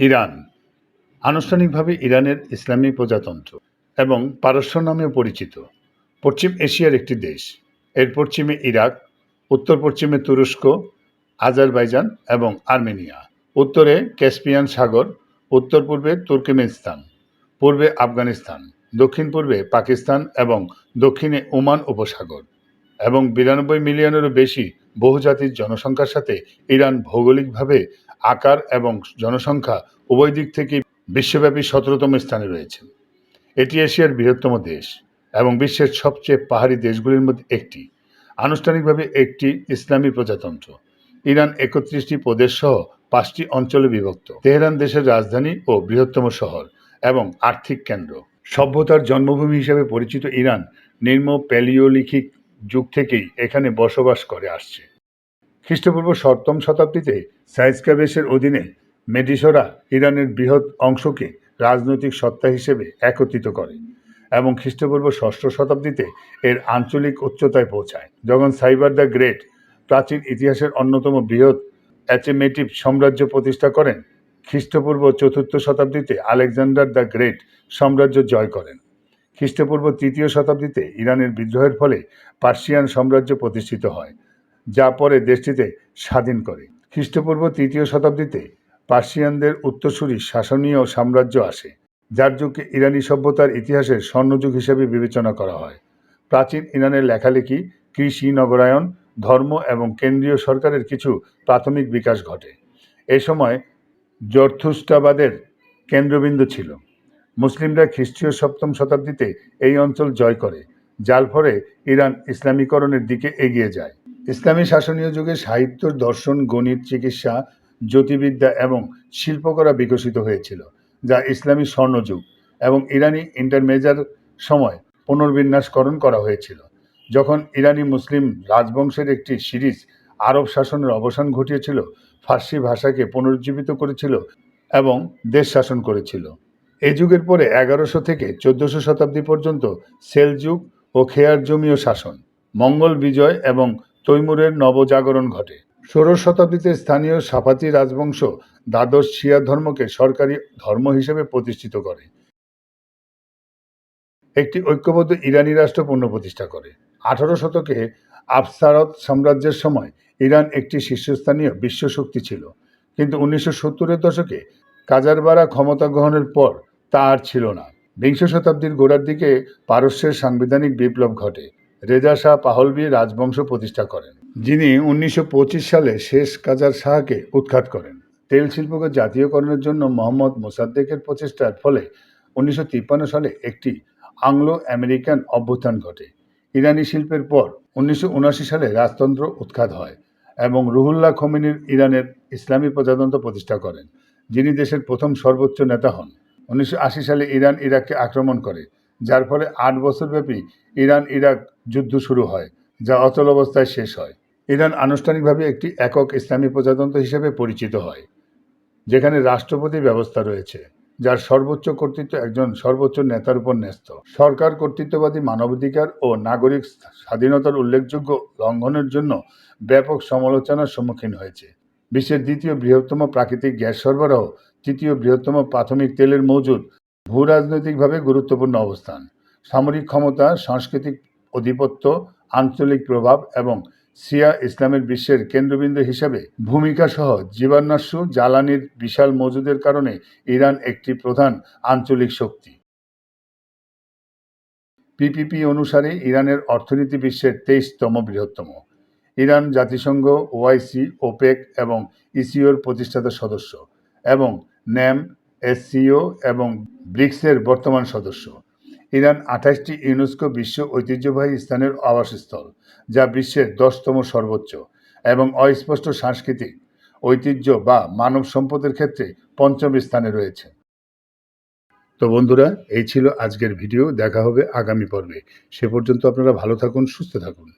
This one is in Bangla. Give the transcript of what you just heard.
ইরান, আনুষ্ঠানিকভাবে ইরানের ইসলামী প্রজাতন্ত্র এবং পারস্য নামেও পরিচিত। পশ্চিম এশিয়ার একটি দেশ। এর পশ্চিমে ইরাক, উত্তর পশ্চিমে তুরস্ক, আজারবাইজান এবং আর্মেনিয়া। উত্তরে ক্যাসপিয়ান সাগর, উত্তর পূর্বে তুর্কমেনিস্তান, পূর্বে আফগানিস্তান, দক্ষিণ পূর্বে পাকিস্তান এবং দক্ষিণে ওমান উপসাগর এবং বিরানব্বই মিলিয়নেরও বেশি বহুজাতির জনসংখ্যার সাথে ইরান ভৌগোলিকভাবে আকার এবং জনসংখ্যা উভয় দিক থেকে বিশ্বব্যাপী সতেরোতম স্থানে রয়েছে। এটি এশিয়ার বৃহত্তম দেশ এবং বিশ্বের সবচেয়ে পাহাড়ি দেশগুলির মধ্যে একটি। আনুষ্ঠানিকভাবে একটি ইসলামী প্রজাতন্ত্র। ইরান একত্রিশটি প্রদেশ সহ পাঁচটি অঞ্চলে বিভক্ত। তেহরান দেশের রাজধানী ও বৃহত্তম শহর এবং আর্থিক কেন্দ্র। সভ্যতার জন্মভূমি হিসেবে পরিচিত ইরান নিম্ন প্যালিওলিথিক যুগ থেকেই এখানে বসবাস করে আসছে। খ্রিস্টপূর্ব সপ্তম শতাব্দীতে সাইজকাবেশের অধীনে মেডিসরা ইরানের বৃহৎ অংশকে রাজনৈতিক সত্তা হিসেবে একত্রিত করে এবং খ্রিস্টপূর্ব ষষ্ঠ শতাব্দীতে এর আঞ্চলিক উচ্চতায় পৌঁছায়, যখন সাইবার দ্য গ্রেট প্রাচীন ইতিহাসের অন্যতম বৃহৎ অ্যাচেমেটিভ সাম্রাজ্য প্রতিষ্ঠা করেন, খ্রিস্টপূর্ব চতুর্থ শতাব্দীতে আলেকজান্ডার দ্য গ্রেট সাম্রাজ্য জয় করেন। খ্রিস্টপূর্ব তৃতীয় শতাব্দীতে ইরানের বিদ্রোহের ফলে পার্সিয়ান সাম্রাজ্য প্রতিষ্ঠিত হয়। যা পরে দেশটিতে স্বাধীন করে। খ্রিস্টপূর্ব তৃতীয় শতাব্দীতে পার্সিয়ানদের উত্তরসূরি শাসনীয় সাম্রাজ্য আসে, যার যুগকে ইরানি সভ্যতার ইতিহাসের স্বর্ণযুগ হিসেবে বিবেচনা করা হয়। প্রাচীন ইরানের লেখালেখি, কৃষি, নগরায়ন, ধর্ম এবং কেন্দ্রীয় সরকারের কিছু প্রাথমিক বিকাশ ঘটে। এ সময় জর্থুস্টাবাদের কেন্দ্রবিন্দু ছিল। মুসলিমরা খ্রিস্টীয় সপ্তম শতাব্দীতে এই অঞ্চল জয় করে, যার ফলে ইরান ইসলামীকরণের দিকে এগিয়ে যায়। ইসলামী শাসনীয় যুগে সাহিত্য, দর্শন, গণিত, চিকিৎসা জ্যোতিবিদ্যা এবং শিল্পকলা বিকশিত হয়েছিল, যা ইসলামী স্বর্ণযুগ এবং ইরানি ইন্টারমেজার সময় পুনর্বিন্যাসকরণ করা হয়েছিল। যখন ইরানি মুসলিম রাজবংশের একটি সিরিজ আরব শাসনের অবসান ঘটিয়েছিল, ফার্সি ভাষাকে পুনরুজ্জীবিত করেছিল এবং দেশ শাসন করেছিল। এই যুগের পরে এগারোশো থেকে চোদ্দশো শতাব্দী পর্যন্ত সেলযুগ ও খেয়ার জমীয় শাসন, মঙ্গল বিজয় এবং তৈমুরের নবজাগরণ ঘটে। ষোড়শ শতাব্দীতে স্থানীয় সাফাতি রাজবংশ দ্বাদশ শিয়া ধর্মকে সরকারি ধর্ম হিসেবে প্রতিষ্ঠিত করে। একটি ঐক্যবদ্ধ ইরানি রাষ্ট্র পুনঃপ্রতিষ্ঠা করে। আঠারো শতকে আফসারত সাম্রাজ্যের সময় ইরান একটি শীর্ষস্থানীয় বিশ্বশক্তি ছিল। কিন্তু উনিশশো সত্তরের দশকে কাজারবারা ক্ষমতা গ্রহণের পর তা আর ছিল না। বিংশ শতাব্দীর গোড়ার দিকে পারস্যের সাংবিধানিক বিপ্লব ঘটে। রেজা শাহ পাহলবি রাজবংশ প্রতিষ্ঠা করেন। যিনি উনিশশো পঁচিশ সালে শেষ কাজার শাহকে উৎখাত করেন। তেল শিল্পকে জাতীয়করণের জন্য মোহাম্মদ মোসাদ্দেকের প্রচেষ্টার ফলে উনিশশো তিপ্পান্ন সালে একটি আংলো আমেরিকান অভ্যুত্থান ঘটে। ইরানি শিল্পের পর উনিশশো উনআশি সালে রাজতন্ত্র উৎখাত হয় এবং রুহুল্লাহ খমিনির ইরানের ইসলামী প্রজাতন্ত্র প্রতিষ্ঠা করেন, যিনি দেশের প্রথম সর্বোচ্চ নেতা হন। উনিশশো আশি সালে ইরান ইরাককে আক্রমণ করে যার ফলে আট বছরব্যাপী ইরান ইরাক যুদ্ধ শুরু হয়, যা অচল অবস্থায় শেষ হয়। ইরান আনুষ্ঠানিকভাবে একটি একক ইসলামী প্রজাতন্ত্র হিসেবে পরিচিত হয়, যেখানে রাষ্ট্রপতি ব্যবস্থা রয়েছে, যার সর্বোচ্চ কর্তৃত্ব একজন সর্বোচ্চ নেতার উপর ন্যস্ত। সরকার কর্তৃত্ববাদী মানবাধিকার ও নাগরিক স্বাধীনতার উল্লেখযোগ্য লঙ্ঘনের জন্য ব্যাপক সমালোচনার সম্মুখীন হয়েছে। বিশ্বের দ্বিতীয় বৃহত্তম প্রাকৃতিক গ্যাস সরবরাহ, তৃতীয় বৃহত্তম প্রাথমিক তেলের মজুদ ভূ রাজনৈতিকভাবে গুরুত্বপূর্ণ অবস্থান। সামরিক ক্ষমতা, সাংস্কৃতিক আধিপত্য, আঞ্চলিক প্রভাব এবং সিয়া ইসলামের বিশ্বের কেন্দ্রবিন্দু হিসেবে ভূমিকা সহ জীবাণাস্যু জ্বালানির বিশাল মজুদের কারণে ইরান একটি প্রধান আঞ্চলিক শক্তি। পিপিপি অনুসারে ইরানের অর্থনীতি বিশ্বের তেইশতম বৃহত্তম। ইরান জাতিসংঘ ওআইসি ওপেক এবং ইসিওর প্রতিষ্ঠাতা সদস্য এবং ন্যাম এসসিও এবং ব্রিক্সের বর্তমান সদস্য। ইরান আঠাশটি ইউনেস্কো বিশ্ব ঐতিহ্যবাহী স্থানের আবাসস্থল, যা বিশ্বের দশতম সর্বোচ্চ এবং অস্পষ্ট সাংস্কৃতিক ঐতিহ্য বা মানব সম্পদের ক্ষেত্রে পঞ্চম স্থানে রয়েছে। তো বন্ধুরা, এই ছিল আজকের ভিডিও। দেখা হবে আগামী পর্বে। সে পর্যন্ত আপনারা ভালো থাকুন, সুস্থ থাকুন।